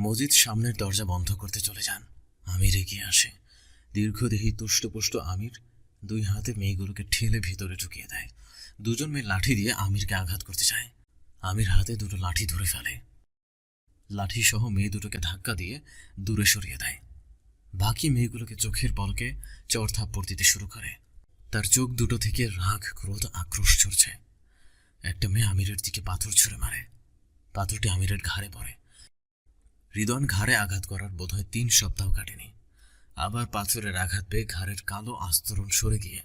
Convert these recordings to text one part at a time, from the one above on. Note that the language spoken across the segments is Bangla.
মজিদ সামনের দরজা বন্ধ করতে চলে যান। আমির এগিয়ে আসে। দীর্ঘদেহী তুষ্টপুষ্ট আমির দুই হাতে মেয়েগুলোকে ঠেলে ভেতরে ঢুকিয়ে দেয়। দুজন মেয়ে লাঠি দিয়ে আমিরকে আঘাত করতে চায়। আমির হাতে দুটো লাঠি ধরে ফেলে। লাঠি সহ মেয়ে দুটোকে ধাক্কা দিয়ে দূরে সরিয়ে দেয়। বাকি মেয়েগুলোকে চোখের পলকে চর থাপ্পড় দিতে শুরু করে। তার চোখ দুটো থেকে রাগ, ক্রোধ, আক্রোশ ছড়ছে একটা মেয়ে আমিরের দিকে পাথর ছুঁড়ে মারে। পাথরটি আমিরের ঘাড়ে পড়ে। হৃদন ঘাড়ে আঘাত করার বোধহয় তিন সপ্তাহ কাটেনি। আবার পাথরের আঘাত পেয়ে ঘাড়ের কালো আস্তরণ সরে গিয়ে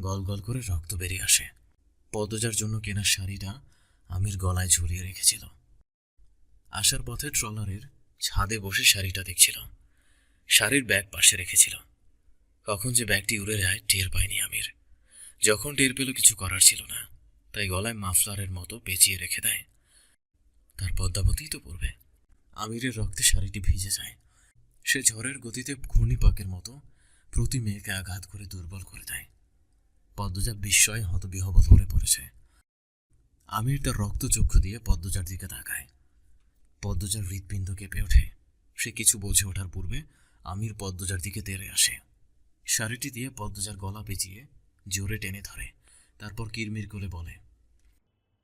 গল গল করে রক্ত বেরিয়ে আসে। পদজার জন্য কেনা শাড়িটা আমির গলায় ঝুলিয়ে রেখেছিল। আসার পথে ট্রলারের ছাদে বসে শাড়িটা দেখছিল। শাড়ির ব্যাগ পাশে রেখেছিল। কখন যে ব্যাগটি উড়ে যায় টের পায়নি আমির। যখন টের পেল কিছু করার ছিল না, তাই গলায় মাফলারের মতো পেঁচিয়ে রেখে দেয়। তার পদ্মাবতী তো পড়বে। আমিরের রক্তে শাড়িটি ভিজে যায়। সে ঝড়ের গতিতে ঘূর্ণিপাকের মতো প্রতি মেয়েকে আঘাত করে দুর্বল করে দেয়। পদ্মজা বিস্ময়ে হতবিহবল হয়ে পড়েছে। আমির তার রক্তচক্ষু দিয়ে পদ্মজার দিকে তাকায়। পদ্মজার হৃৎপিণ্ড কেঁপে ওঠে। সে কিছু বোঝে ওঠার পূর্বে আমির পদ্মজার দিকে তেড়ে আসে। শাড়িটি দিয়ে পদ্মজার গলা পেঁচিয়ে জোরে টেনে ধরে। তারপর কিরমির করে বলে,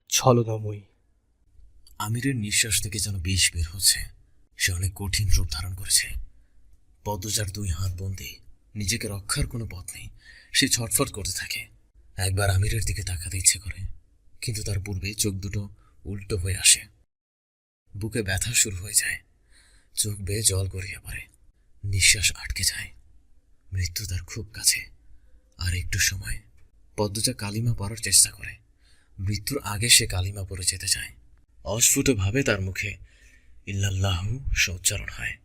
ছলনাময়ী আমিরের নিঃশ্বাস থেকে যেন বিষ বের হচ্ছে। সে অনেক কঠিন রূপ ধারণ করেছে। পদ্মজার দুই হাত বন্দি, নিজেকে রক্ষার কোনো পথ নেই। সে ছটফট করতে থাকে। একবার আমিরের দিকে তাকাতে ইচ্ছে করে, কিন্তু তার পূর্বে চোখ দুটো উল্টো হয়ে আসে। বুকে ব্যথা শুরু হয়ে যায়। চোখ বেয়ে জল গড়িয়ে পড়ে। নিঃশ্বাস আটকে যায়। মৃত্যু তার খুব কাছে। আর একটু সময়। পদ্মজা কালিমা পড়ার চেষ্টা করে। মৃত্যুর আগে সে কালিমা পড়ে যেতে চায়। অস্ফুটভাবে তার মুখে ইল্লাল্লাহু উচ্চারণ হয়।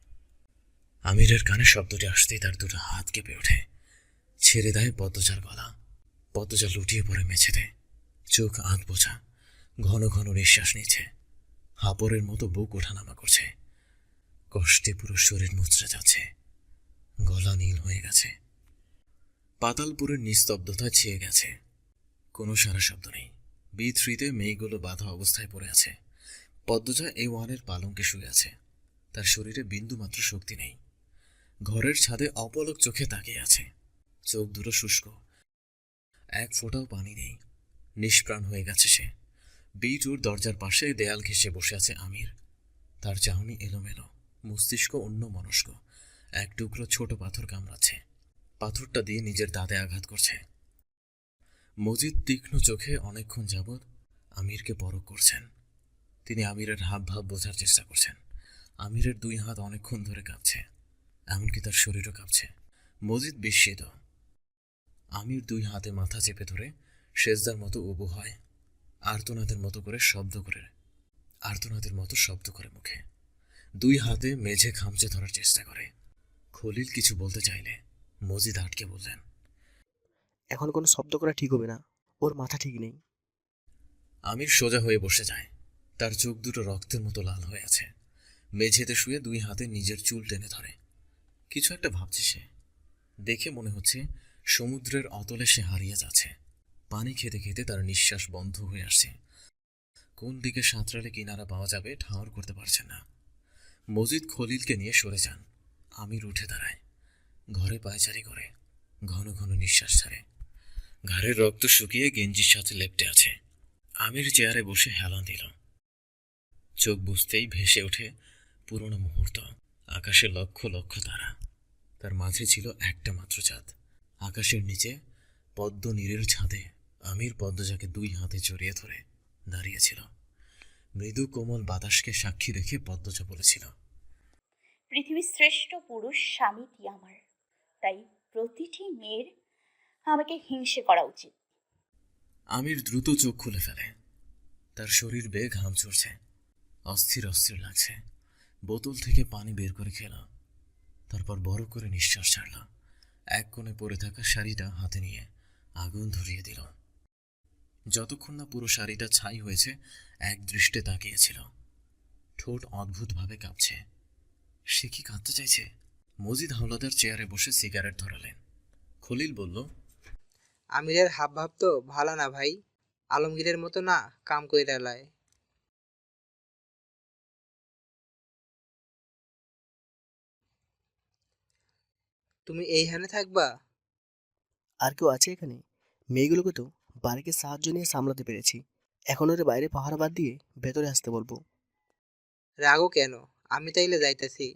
আমিরের কানে শব্দটি আসতেই তার দুটো হাত কেঁপে ওঠে। ছেড়ে দেয় পদ্মজার গলা। পদ্মজা লুটিয়ে পড়ে মেছেতে চোখ আঁত বোঝা। ঘন ঘন নিঃশ্বাস নিচ্ছে। হাপরের মতো বুক ওঠানামা করছে। কষ্টে পুরো শরীর মুচড়ে যাচ্ছে। গলা নীল হয়ে গেছে। পাতালপুরের নিস্তব্ধতা ছেয়ে গেছে। কোনো সারা শব্দ নেই। বি থ্রিতে মেয়েগুলো বাধা অবস্থায় পড়ে আছে। পদ্মজা এই ওয়ানের পালঙ্কে শুয়ে আছে। তার শরীরে বিন্দুমাত্র শক্তি নেই। ঘরের ছাদে অপলক চোখে তাকিয়ে আছে। চোখ দুটো শুষ্ক। এক ফোঁটাও পানি নেই। নিষ্প্রাণ হয়ে গেছে সে। বি টুর দরজার পাশে দেয়াল ঘেঁষে বসে আছে আমির। তার চাহনি এলোমেলো। মস্তিষ্ক অন্য মনস্ক এক টুকরো ছোট পাথর কামড়াচ্ছে। পাথরটা দিয়ে নিজের দাঁতে আঘাত করছে। মজিদ তীক্ষ্ণ চোখে অনেকক্ষণ যাবৎ আমিরকে পরক করছেন। তিনি আমিরের হাব ভাব বোঝার চেষ্টা করছেন। আমিরের দুই হাত অনেকক্ষণ ধরে কাঁপছে এমনকি তার শরীরও কাঁপছে। মজিদ বিস্মিত। আমির দুই হাতে মাথা চেপে ধরে সেজদার মতো উবু হয় আর্তনাদের মতো করে শব্দ করে আর্তনাদের মতো শব্দ করে মুখে। দুই হাতে মেঝে খামচে ধরার চেষ্টা করে। খলিল কিছু বলতে চাইলে মজিদ আটকে বললেন এখন কোনো শব্দ করা ঠিক হবে না। ওর মাথা ঠিক নেই। আমির সোজা হয়ে বসে যায়। তার চোখ দুটো রক্তের মতো লাল হয়ে আছে। মেঝেতে শুয়ে দুই হাতে নিজের চুল টেনে ধরে। কিছু একটা ভাবছে সে। দেখে মনে হচ্ছে সমুদ্রের অতলে সে হারিয়ে যাচ্ছে। পানি খেতে খেতে তার নিঃশ্বাস বন্ধ হয়ে আসছে। কোন দিকে সাঁতরালে কিনারা পাওয়া যাবে ঠাওর করতে পারছে না। মজিদ খলিলকে নিয়ে সরে যান। আমির উঠে দাঁড়ায়। ঘরে পায়চারি করে। ঘন ঘন নিঃশ্বাস ছাড়ে। ঘাড়ের রক্ত শুকিয়ে গেঞ্জির সাথে লেপটে আছে। আমির চেয়ারে বসে হেলান দিল। চোখ বুঝতেই ভেসে ওঠে পুরনো মুহূর্ত। আকাশে লক্ষ লক্ষ তারা। তার মাঝে ছিল একটা মাত্র চাঁদ। আকাশের নিচে পদ্ম নীরের ছাদে আমির পদ্মজাকে দুই হাতে জড়িয়ে ধরে দাঁড়িয়েছিল মৃদু কোমল বাতাসকে সাক্ষী রেখে পদ্মজা বলেছিল পৃথিবীর শ্রেষ্ঠ পুরুষ স্বামীটি আমার। তাই প্রতিটি মেয়ের আমাকে হিংসে করা উচিত। আমির দ্রুত চোখ খুলে ফেলে। তার শরীর বেয়ে ঘাম চড়ছে অস্থির অস্থির লাগছে। বোতল থেকে পানি বের করে খেল তারপর বড় করে নিঃশ্বাস ছাড়ল এক কোণে পড়ে থাকা শাড়িটা হাতে নিয়ে আগুন ধরিয়ে দিল। যতক্ষণ না পুরো শাড়িটা ছাই হয়েছে, এক দৃষ্টে তাকিয়েছিল। ঠোঁট অদ্ভুতভাবে কাঁপছে। সে কি কাঁদতে চাইছে? মজিদ হাওলাদার চেয়ারে বসে সিগারেট ধরালেন। খলিল বলল, আমিরের হাব ভাব তো ভালো না ভাই। আলমগীরের মতো না কাম কইরা লায়। তুমি এইখানে থাকবা? আর কেউ আছে এখানে? মেয়েগুলোকে তো বাড়িকে সাহায্য নিয়ে সামলাতে পেরেছি। এখন ওরে বাইরে পাহারা বাদ দিয়ে ভেতরে আসতে বলব। রাগও কেন? আমি তাইলে যাইতেছি।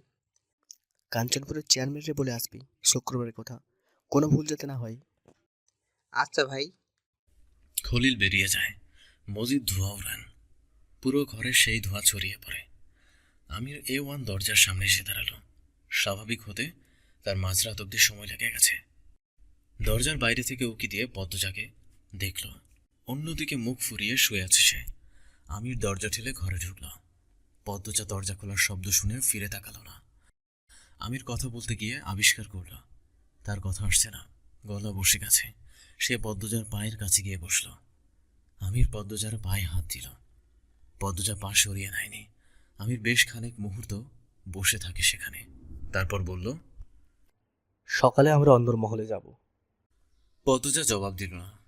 কাঞ্চনপুরের চেয়ারম্যানরে বলে আসবি শুক্রবারের কথা। কোনো ভুল যাতে না হয়। আচ্ছা ভাই। খলিল বেরিয়ে যায়। মজিদ ধোঁয়া উড়ান পুরো ঘরে সেই ধোঁয়া ছড়িয়ে পড়ে। আমির এ ওয়ান দরজার সামনে এসে দাঁড়াল। স্বাভাবিক হতে তার মাঝরাত অব্দি সময় লেগে গেছে। দরজার বাইরে থেকে উকি দিয়ে পদ্মজাকে দেখল। অন্যদিকে মুখ ফুরিয়ে শুয়ে আছে সে। আমির দরজা ঠেলে ঘরে ঢুকল। পদ্মজা দরজা খোলার শব্দ শুনে ফিরে তাকালো না। আমির কথা বলতে গিয়ে আবিষ্কার করল, তার কথা আসছে না, গলা বসে গেছে। সে পদ্মজার পায়ের কাছে গিয়ে বসল। আমির পদ্মজার পায়ে হাত দিল। পদ্মজা পা সরিয়ে নেয়নি। আমির বেশ খানিক মুহূর্ত বসে থাকে সেখানে। তারপর বলল সকালে আমরা অন্দরমহলে যাব। পদ্মজা জবাব দিল না।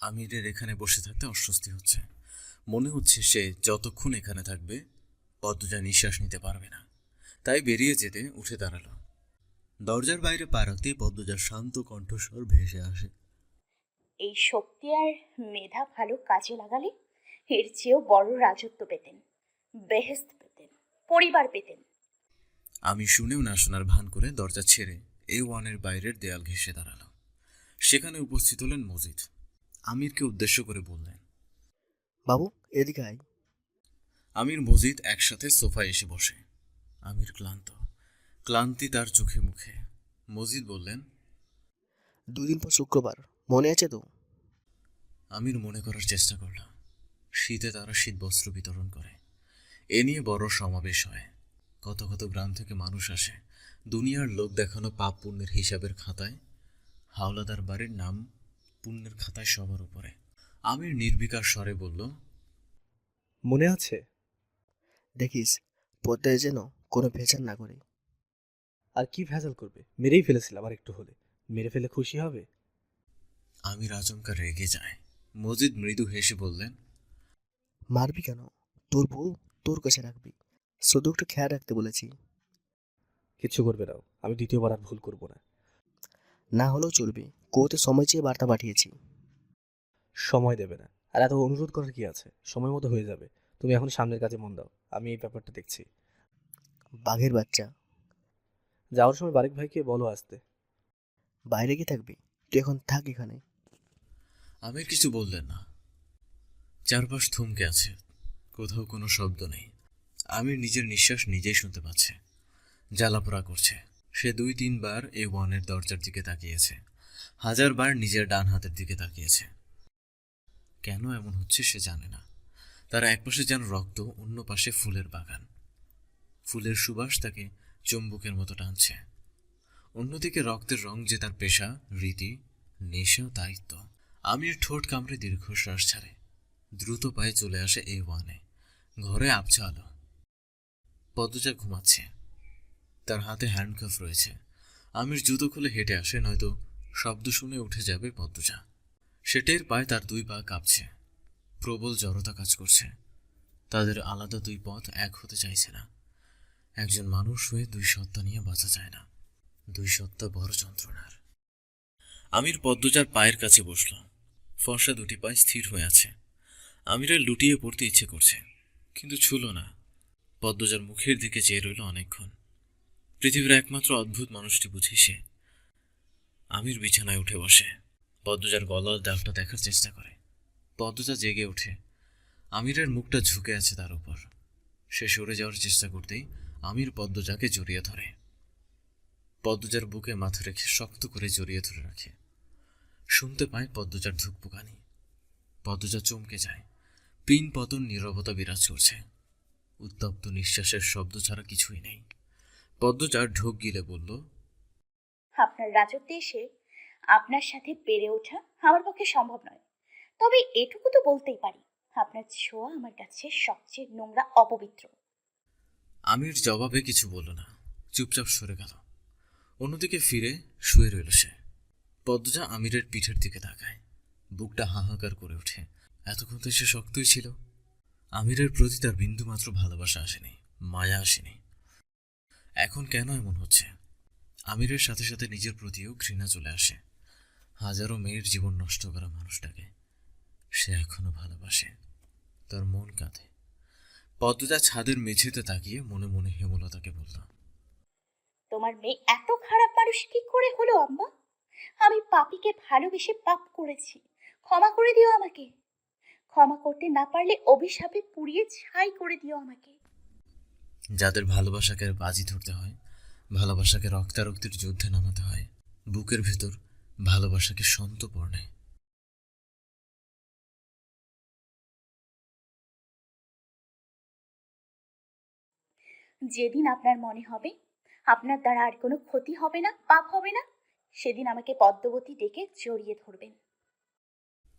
আমিরের এখানে বসে থাকতে অস্বস্তি হচ্ছে। মনে হচ্ছে সে যতক্ষণ এখানে থাকবে পদ্মজা নিঃশ্বাস নিতে পারবে না। তাই বেরিয়ে যেতে উঠে দাঁড়াল। দরজার বাইরে পা রাখতেই পদ্মজার শান্ত কণ্ঠস্বর ভেসে আসে। এই শক্তি আর মেধা ভালো কাজে লাগালে এর চেয়েও বড় রাজত্ব পেতেন বেহেস্ত পেতেন পরিবার পেতেন। আমি শুনেও না শোনার ভান করে দরজা ছেড়ে এ ওয়ানের বাইরের দেয়াল ঘেঁষে দাঁড়াল। সেখানে উপস্থিত হলেন মজিদ। আমিরকে উদ্দেশ্য করে বললেন বাবু এদিকে আয়। আমির মজিদ একসাথে সোফায় এসে বসে। আমির ক্লান্ত। ক্লান্তি তার চোখে মুখে। মজিদ বললেন দুদিন পর শুক্রবার মনে আছে তো? আমির মনে করার চেষ্টা করল। শীতে তারা শীত বস্ত্র বিতরণ করে। এ নিয়ে বড় সমাবেশ হয়। কত কত গ্রাম থেকে মানুষ আসে। দুনিয়ার লোক দেখানো পাপ পুণ্যের হিসাবের খাতায় হাওলাদার বাড়ির নাম পুণ্যের খাতায় সবার উপরে। আমির নির্বিকার স্বরে বলল মনে আছে? দেখিস পদ্মায় যেন কোনো ভেজাল না করে। আর কি ভেজাল করবে? মেরেই ফেলেছিলাম আর একটু হলে। মেরে ফেলে খুশি হবে? আমির আচমকা রেগে যায়। মজিদ মৃদু হেসে বললেন মারবি কেন? তোর বউ তোর কাছে রাখবি। শুধু একটু খেয়াল রাখতে বলেছি। কিচ্ছু করবে নাও আমি দ্বিতীয়বার আর ভুল করব না। না হলেও চলবে। কোতে সময় চেয়ে বার্তা পাঠিয়েছি। সময় দেবে না। আর এত অনুরোধ করার কি আছে? সময় মতো হয়ে যাবে। তুমি এখন সামনের কাজে মন দাও। আমি এই ব্যাপারটা দেখছি। বাঘের বাচ্চা। যাওয়ার সময় বারিক ভাইকে বলো আসতে। বাইরে গিয়ে থাকবি? তুই এখন থাক এখানে। আমির কিছু বললেন না। চারপাশ থমকে আছে। কোথাও কোনো শব্দ নেই। আমির নিজের নিঃশ্বাস নিজেই শুনতে পাচ্ছে। জ্বালাপোড়া করছে। সে দুই তিনবার এ ওয়ানের দরজার দিকে তাকিয়েছে। হাজারবার নিজের ডান হাতের দিকে তাকিয়েছে। কেন এমন হচ্ছে সে জানে না। তার একপাশে যেন রক্ত, অন্য পাশে ফুলের বাগান। ফুলের সুবাস তাকে চম্বুকের মতো টানছে। অন্যদিকে রক্তের রং যে তার পেশা, রীতি, নেশা, দায়িত্ব, আমির ঠোঁট কামড়ে দীর্ঘশ্বাস ছাড়ে। দ্রুত পায়ে চলে আসে এ ওয়ানে। ঘরে আবছা আলো। পদ্মজা ঘুমাচ্ছে তার হাতে হ্যান্ডকাফ রয়েছে। আমির জুতো খুলে হেঁটে আসে, নয়তো শব্দ শুনে উঠে যাবে পদ্মজা। সেটের পায়ে তার দুই পা কাঁপছে। প্রবল জড়তা কাজ করছে। তাদের আলাদা দুই পথ এক হতে চাইছে না। একজন মানুষ হয়ে দুই সত্তা নিয়ে বাঁচা যায় না। দুই সত্তা বড় যন্ত্রণার। আমির পদ্মজার পায়ের কাছে বসল। ফর্সা দুটি পায়ে স্থির হয়ে আছে। আমিরের লুটিয়ে পড়তে ইচ্ছে করছে, কিন্তু ছুল না। পদ্মজার মুখের দিকে চেয়ে রইল অনেকক্ষণ। পৃথিবীর একমাত্র অদ্ভুত মানুষটি বুঝি সে। আমির বিছানায় উঠে বসে। পদ্মজার গলার দাগটা দেখার চেষ্টা করে। পদ্মজা জেগে ওঠে। আমিরের মুখটা ঝুঁকে আছে তার উপর। সে সরে যাওয়ার চেষ্টা করতেই আমির পদ্মজাকে জড়িয়ে ধরে। পদ্মজার বুকে মাথা রেখে শক্ত করে জড়িয়ে ধরে রাখে। শুনতে পায় পদ্মজার ধুকপুকানি। পদ্মজা চমকে যায়। পিন পতন নীরবতা বিরাজ করছে। উত্তপ্ত নিঃশ্বাসের শব্দ ছাড়া কিছুই নেই। পদ্মজার ঢোক গিলে বলল আপনার রাজত্বে এসে আপনার সাথে পেরে ওঠা আমার পক্ষে সম্ভব নয়। তবে এটুকু তো বলতেই পারি আপনার ছোঁয়া আমার কাছে সবচেয়ে নোংরা অপবিত্র। আমির জবাবে কিছু বলল না চুপচাপ সরে গেল। অন্যদিকে ফিরে শুয়ে রইল সে। পদ্মজা আমিরের পিঠের দিকে তাকায়। বুকটা হাহাকার করে ওঠে। এতক্ষণ তো সে শক্তই ছিল। আমিরের প্রতি তার বিন্দুমাত্র ভালোবাসা আসেনি, মায়া আসেনি। এখন কেন এমন হচ্ছে? আমিরের সাথে সাথে নিজের প্রতিও ঘৃণা চলে আসে। হাজারো মেয়ের জীবন নষ্ট করা মানুষটাকে সে এখনও ভালোবাসে। তার মন কাঁধে পদ্মজা ছাদের মেঝেতে তাকিয়ে মনে মনে হেমলতাকে বলল, তোমার মেয়ে এত খারাপ মানুষ কি করে হলো আম্মা? আমি পাপিকে ভালোবেসে পাপ করেছি। ক্ষমা করে দিও আমাকে। ক্ষমা করতে না পারলে অভিশাপে পুড়িয়ে ছাই করে দিও আমাকে। যাদের ভালোবাসাকে বাজি ধরতে হয় ভালোবাসাকে রক্তারক্তির যুদ্ধে নামাতে হয় বুকের ভেতর ভালোবাসাকে সন্তপর্ণে যেদিন আপনার মনে হবে আপনার দ্বারা আর কোনো ক্ষতি হবে না পাপ হবে না সেদিন আমাকে পদ্মবতী ডেকে জড়িয়ে ধরবেন।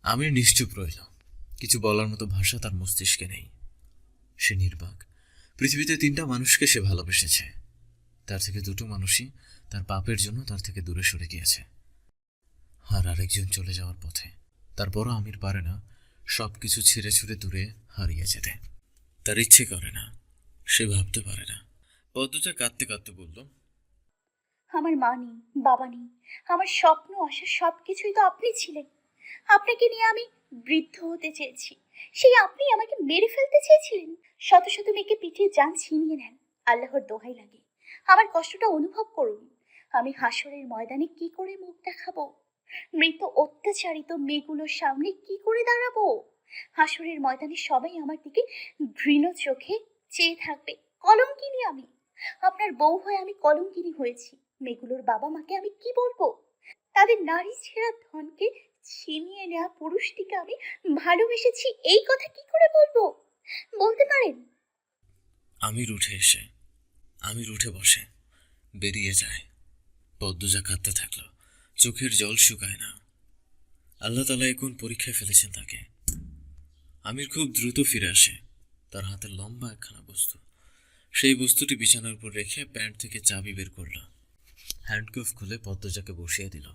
আমি নিশ্চুপ রইল কিছু বলার মতো ভাষা তার মস্তিষ্কে নেই। সে নির্বাক। পৃথিবীতে তিনটা মানুষকে সে ভালোবেসেছে। তার থেকে দুটো মানুষই তার পাপের জন্য তার থেকে দূরে সরে গিয়েছে। আর আরেকজন চলে যাওয়ার পথে। তারপরও আমির পারে না সব কিছু ছিঁড়ে ছুঁড়ে দূরে হারিয়ে যেতে। তার ইচ্ছে করে না, সে ভাবতে পারে না। পদ্মজা কাঁদতে কাঁদতে বলল, আমার মা নেই, বাবা নেই। আমার স্বপ্ন, আশা সব কিছুই তো আপনি ছিলেন। আপনাকে নিয়ে আমি বৃদ্ধ হতে চেয়েছি। সেই আপনি আমাকে মেরে ফেলতে চেয়েছিলেন? শত শত মেয়েকে পিটিয়ে যান ছিনিয়ে নেন। আল্লাহর দোহাই লাগে। আমার কষ্টটা অনুভব করুন। আমি হাসরের ময়দানে কি করে মুখ দেখাবো? মৃত অত্যাচারিত মেয়েগুলোর সামনে কি করে দাঁড়াবো? হাসরের ময়দানে সবাই আমার দিকে ঘৃণ চোখে চেয়ে থাকবে। কলঙ্কিনী আমি। আপনার বউ হয়ে আমি কলঙ্কিনী হয়েছি। মেয়েগুলোর বাবা মাকে আমি কি বলব? তাদের নারী ছেঁড়া ধনকে ছিনিয়ে নেওয়া পুরুষটিকে আমি ভালোবেসেছি, এই কথা কি করে বলব? বলতে পারেন? আমির উঠে এসে, আমির উঠে বসে, বেরিয়ে যায়। পদ্মজা কাঁদতে থাকল, চোখের জল শুকায় না। আল্লাহ তালা এখন পরীক্ষায় ফেলেছেন তাকে? আমির খুব দ্রুত ফিরে আসে, তার হাতে লম্বা একখানা বস্তু। সেই বস্তুটি বিছানার উপর রেখে প্যান্ট থেকে চাবি বের করল। হ্যান্ডকাফ খুলে পদ্মজাকে বসিয়ে দিল।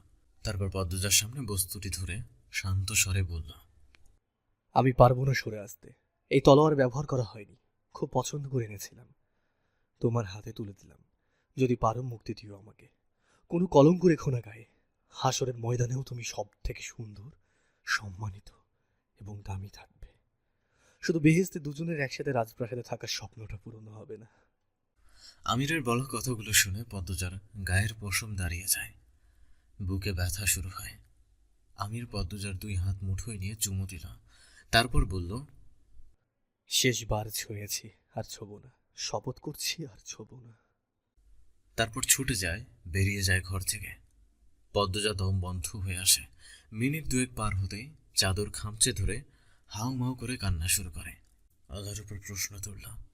তারপর পদ্মজার সামনে বস্তুটি ধরে শান্ত স্বরে বলল আমি পারব না সরে আসতে। এই তলোয়ার ব্যবহার করা হয়নি। খুব পছন্দ করে এনেছিলাম। তোমার হাতে তুলে দিলাম। যদি পারো মুক্তি দিও আমাকে। কোনো কলঙ্ক রেখো না গায়ে। হাসরের ময়দানেও তুমি সব থেকে সুন্দর সম্মানিত এবং দামি থাকবে। শুধু বেহেস্তে দুজনের একসাথে রাজপ্রাসাদে থাকার স্বপ্নটা পূরণ হবে না। আমিরের বলা কথাগুলো শুনে পদ্মজার গায়ের পশম দাঁড়িয়ে যায়। বুকে ব্যথা শুরু হয়। আমির পদ্মজার দুই হাত মুঠোয় নিয়ে চুমু দিল। তারপর বলল শেষবার ছুঁয়েছি আর ছোব না। শপথ করছি আর ছোব না। তারপর ছুটে যায় বেরিয়ে যায় ঘর থেকে। পদ্মজা দম বন্ধ হয়ে আসে। মিনিট দুয়েক পার হতেই চাদর খামচে ধরে হাউ মাউ করে কান্না শুরু করে। আল্লাহর উপর প্রশ্ন তুলল